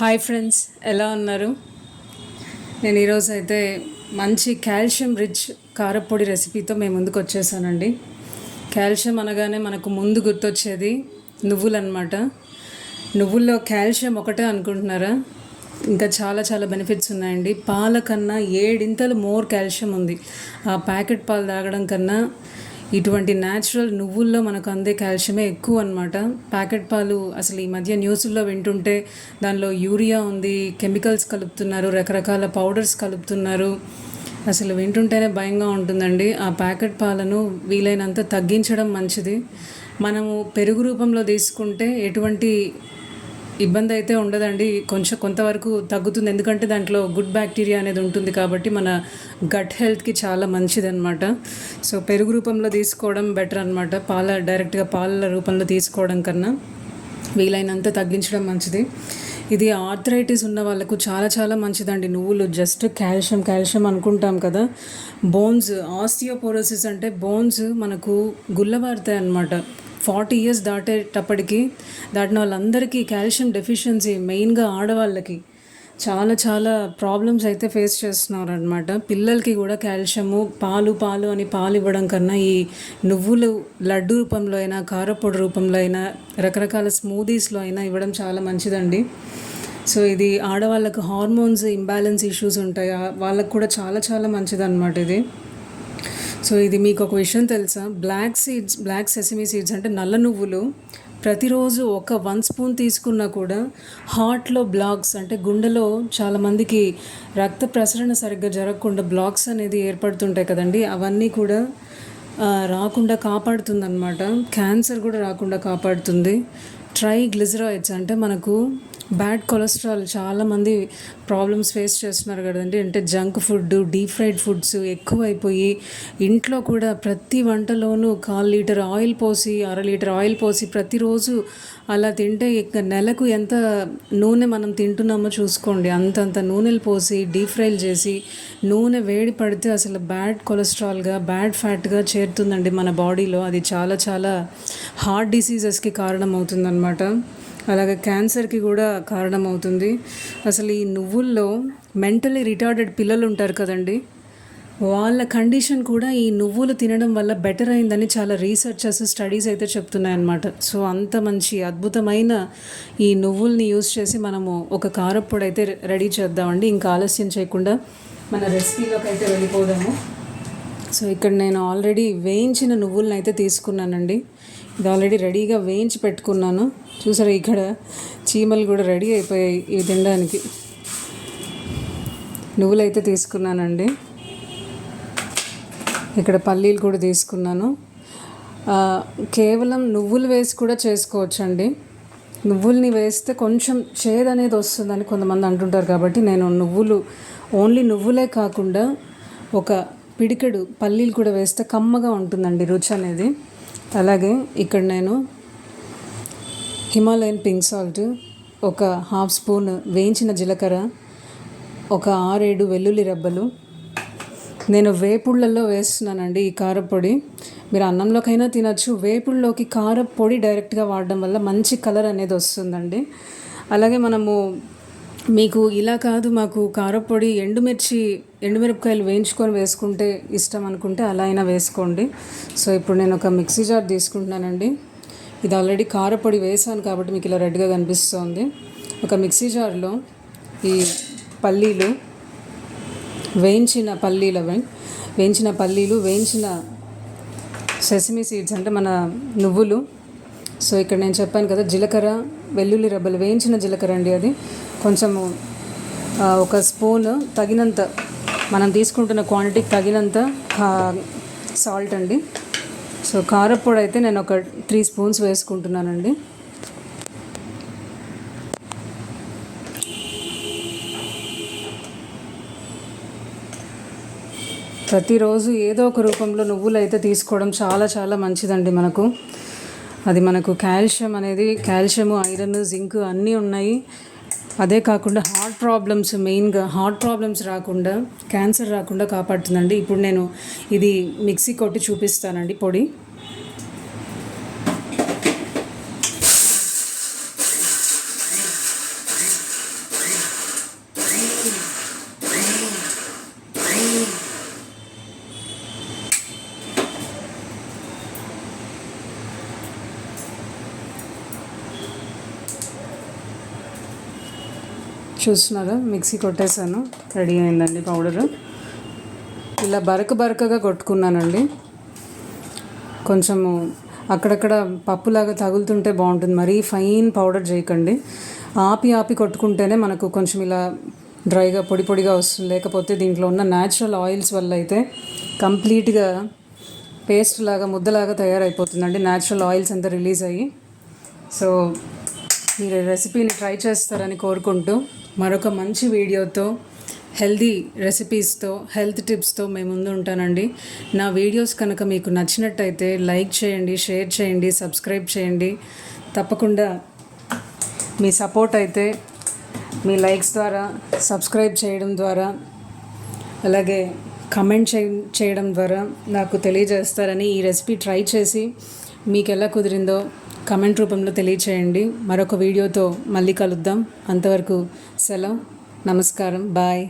Hi friends ఎలా ఉన్నారు? నేను ఈరోజు అయితే మంచి కాల్షియం రిచ్ కారపొడి రెసిపీతో మేము ముందుకు వచ్చేసానండి. కాల్షియం అనగానే మనకు ముందు గుర్తొచ్చేది నువ్వులు అనమాట నువ్వుల్లో కాల్షియం ఒకటే అనుకుంటున్నారా? ఇంకా చాలా చాలా బెనిఫిట్స్ ఉన్నాయండి. పాల కన్నా ఏడింతలు మోర్ కాల్షియం ఉంది. ఆ ప్యాకెట్ పాలు తాగడం కన్నా ఇటువంటి న్యాచురల్ నువ్వుల్లో మనకు అందే కాల్షియమే ఎక్కువ అనమాట ప్యాకెట్ పాలు అసలు ఈ మధ్య న్యూస్లో వింటుంటే దానిలో యూరియా ఉంది కెమికల్స్ కలుపుతున్నారు రకరకాల పౌడర్స్ కలుపుతున్నారు. అసలు వింటుంటేనే భయంగా ఉంటుందండి. ఆ ప్యాకెట్ పాలను వీలైనంత తగ్గించడం మంచిది. మనము పెరుగు రూపంలో తీసుకుంటే ఎటువంటి ఇబ్బంది అయితే ఉండదండి. కొంచెం కొంతవరకు తగ్గుతుంది. ఎందుకంటే దాంట్లో గుడ్ బ్యాక్టీరియా అనేది ఉంటుంది కాబట్టి మన గట్ హెల్త్కి చాలా మంచిది అనమాట సో పెరుగు రూపంలో తీసుకోవడం బెటర్ అనమాట పాల డైరెక్ట్గా పాల రూపంలో తీసుకోవడం కన్నా. వీలైనంత తగ్గించడం మంచిది. ఇది ఆర్థరైటిస్ ఉన్న వాళ్ళకు చాలా చాలా మంచిదండి. నువ్వులు జస్ట్ కాల్షియం కాల్షియం అనుకుంటాం కదా. బోన్స్ ఆస్టియోపోరోసిస్ అంటే బోన్స్ మనకు గుల్లబారుతాయి అన్నమాట. ఫార్టీ ఇయర్స్ దాటేటప్పటికి దాటిన వాళ్ళందరికీ కాల్షియం డెఫిషియన్సీ మెయిన్గా ఆడవాళ్ళకి. చాలా చాలా ప్రాబ్లమ్స్ అయితే ఫేస్ చేస్తున్నారు అనమాట పిల్లలకి కూడా కాల్షియము పాలు పాలు అని పాలు ఇవ్వడం కన్నా ఈ నువ్వులు లడ్డు రూపంలో అయినా కారపొడి రూపంలో అయినా రకరకాల స్మూదీస్లో అయినా ఇవ్వడం చాలా మంచిదండి. సో ఇది ఆడవాళ్ళకు హార్మోన్స్ ఇంబ్యాలెన్స్ ఇష్యూస్ ఉంటాయి? వాళ్ళకు కూడా చాలా చాలా మంచిదన్నమాట ఇది. సో ఇది మీకు ఒక విషయం తెలుసా? Black seeds black sesame seeds అంటే నల్ల నువ్వులు ప్రతిరోజు ఒక వన్ స్పూన్ తీసుకున్నా కూడా హార్ట్లో బ్లాక్స్ అంటే గుండెలో చాలామందికి రక్త ప్రసరణ సరిగ్గా జరగకుండా బ్లాక్స్ అనేది ఏర్పడుతుంటాయి కదండి. అవన్నీ కూడా రాకుండా కాపాడుతుంది అనమాట క్యాన్సర్ కూడా రాకుండా కాపాడుతుంది. ట్రై గ్లిజరాయిడ్స్ అంటే మనకు బ్యాడ్ కొలెస్ట్రాల్. చాలామంది ప్రాబ్లమ్స్ ఫేస్ చేస్తున్నారు కదండి. అంటే junk food deep fried foods ఎక్కువైపోయి ఇంట్లో కూడా ప్రతి వంటలోనూ కాల్ లీటర్ ఆయిల్ పోసి అర లీటర్ ఆయిల్ పోసి ప్రతిరోజు అలా తింటే ఇక నెలకు ఎంత నూనె మనం తింటున్నామో చూసుకోండి. అంతంత నూనెలు పోసి డీప్ ఫ్రైలు చేసి నూనె వేడి పడితే అసలు బ్యాడ్ కొలెస్ట్రాల్గా బ్యాడ్ ఫ్యాట్గా చేరుతుందండి మన బాడీలో. అది చాలా చాలా హార్ట్ డిసీజెస్కి కారణమవుతుందన్నమాట. అలాగే క్యాన్సర్కి కూడా కారణమవుతుంది. అసలు ఈ నువ్వుల్లో మెంటలీ రిటార్డెడ్ పిల్లలు ఉంటారు కదండి. వాళ్ళ కండిషన్ కూడా ఈ నువ్వులు తినడం వల్ల బెటర్ అయిందని చాలా రీసెర్చర్స్ స్టడీస్ అయితే చెప్తున్నాయన్నమాట. సో అంత మంచి అద్భుతమైన ఈ నువ్వుల్ని యూస్ చేసి మనము ఒక కారప్పొడి అయితే రెడీ చేద్దామండి. ఇంకా ఆలస్యం చేయకుండా మన రెసిపీలోకి అయితే వెళ్ళిపోదాము. సో ఇక్కడ నేను ఆల్రెడీ వేయించిన నువ్వులను అయితే తీసుకున్నానండి. ఇది ఆల్రెడీ రెడీగా వేయించి పెట్టుకున్నాను. చూసారా ఇక్కడ చీమలు కూడా రెడీ అయిపోయాయి ఇవి తినడానికి. నువ్వులు అయితే తీసుకున్నానండి. ఇక్కడ పల్లీలు కూడా తీసుకున్నాను. కేవలం నువ్వులు వేసి కూడా చేసుకోవచ్చండి. నువ్వుల్ని వేస్తే కొంచెం చేదు అనేది వస్తుందని కొంతమంది అంటుంటారు కాబట్టి నేను నువ్వులు ఓన్లీ నువ్వులే కాకుండా ఒక పిడికెడు పల్లీలు కూడా వేస్తే కమ్మగా ఉంటుందండి రుచి అనేది. అలాగే ఇక్కడ నేను హిమాలయన్ పింక్ సాల్ట్ ఒక హాఫ్ స్పూన్ వేయించిన జీలకర్ర ఒక ఆరేడు వెల్లుల్లి రెబ్బలు. నేను వేపుళ్ళల్లో వేస్తున్నానండి ఈ కారపొడి మీరు అన్నంలోకైనా తినచ్చు. వేపుల్లోకి కారపొడి డైరెక్ట్గా వాడడం వల్ల మంచి కలర్ అనేది వస్తుందండి. అలాగే మనము మీకు ఇలా కాదు మాకు కారపొడి ఎండుమిర్చి ఎండుమిరపకాయలు వేయించుకొని వేసుకుంటే ఇష్టం అనుకుంటే అలా అయినా వేసుకోండి. సో ఇప్పుడు నేను ఒక మిక్సీ జార్ తీసుకుంటున్నానండి. ఇది ఆల్రెడీ కారపొడి వేసాను కాబట్టి మీకు ఇలా రెడ్గా కనిపిస్తుంది. ఒక మిక్సీ జార్లో ఈ పల్లీలు వేయించిన పల్లీలు అవి వేయించిన పల్లీలు వేయించిన సెసమీ సీడ్స్ అంటే మన నువ్వులు. సో ఇక్కడ నేను చెప్పాను కదా జీలకర్ర వెల్లుల్లి రబ్బలు వేయించిన జీలకర్ర అండి అది. కొంచెము ఒక స్పూన్ తగినంత మనం తీసుకుంటున్న క్వాంటిటీకి తగినంత సాల్ట్ అండి. సో కారపొడి అయితే నేను ఒక త్రీ స్పూన్స్ వేసుకుంటున్నానండి. ప్రతిరోజు ఏదో ఒక రూపంలో నువ్వులు అయితే తీసుకోవడం చాలా చాలా మంచిదండి మనకు. అది మనకు కాల్షియం అనేది కాల్షియము ఐరన్ జింక్ అన్నీ ఉన్నాయి. అదే కాకుండా హార్ట్ ప్రాబ్లమ్స్ మెయిన్గా హార్ట్ ప్రాబ్లమ్స్ రాకుండా క్యాన్సర్ రాకుండా కాపాడుతుందండి. ఇప్పుడు నేను ఇది మిక్సీ కొట్టి చూపిస్తానండి పొడి. చూస్తున్నారా? మిక్సీ కొట్టేశాను. రెడీ అయిందండి పౌడరు. ఇలా బరక బరకగా కొట్టుకున్నానండి. కొంచెము అక్కడక్కడ పప్పులాగా తగులుతుంటే బాగుంటుంది. మరీ ఫైన్ పౌడర్ చేయకండి. ఆపి ఆపి కొట్టుకుంటేనే మనకు కొంచెం ఇలా డ్రైగా పొడి పొడిగా వస్తుంది. లేకపోతే దీంట్లో ఉన్న న్యాచురల్ ఆయిల్స్ వల్ల అయితే కంప్లీట్గా పేస్ట్ లాగా ముద్దలాగా తయారైపోతుందండి. న్యాచురల్ ఆయిల్స్ అంతా రిలీజ్ అయ్యి. సో మీరు రెసిపీని ట్రై చేస్తారని కోరుకుంటూ మరొక మంచి వీడియోతో హెల్దీ రెసిపీస్తో హెల్త్ టిప్స్తో మేము ముందు ఉంటానండి. నా వీడియోస్ కనుక మీకు నచ్చినట్టయితే లైక్ చేయండి షేర్ చేయండి సబ్స్క్రైబ్ చేయండి. తప్పకుండా మీ సపోర్ట్ అయితే మీ లైక్స్ ద్వారా సబ్స్క్రైబ్ చేయడం ద్వారా అలాగే కమెంట్ చే చేయడం ద్వారా నాకు తెలియజేస్తారని ఈ రెసిపీ ట్రై చేసి మీకు ఎలా కుదిరిందో కమెంట్ రూపంలో తెలియచేయండి. మరొక వీడియోతో మళ్ళీ కలుద్దాం. అంతవరకు సెలవు. నమస్కారం. బాయ్.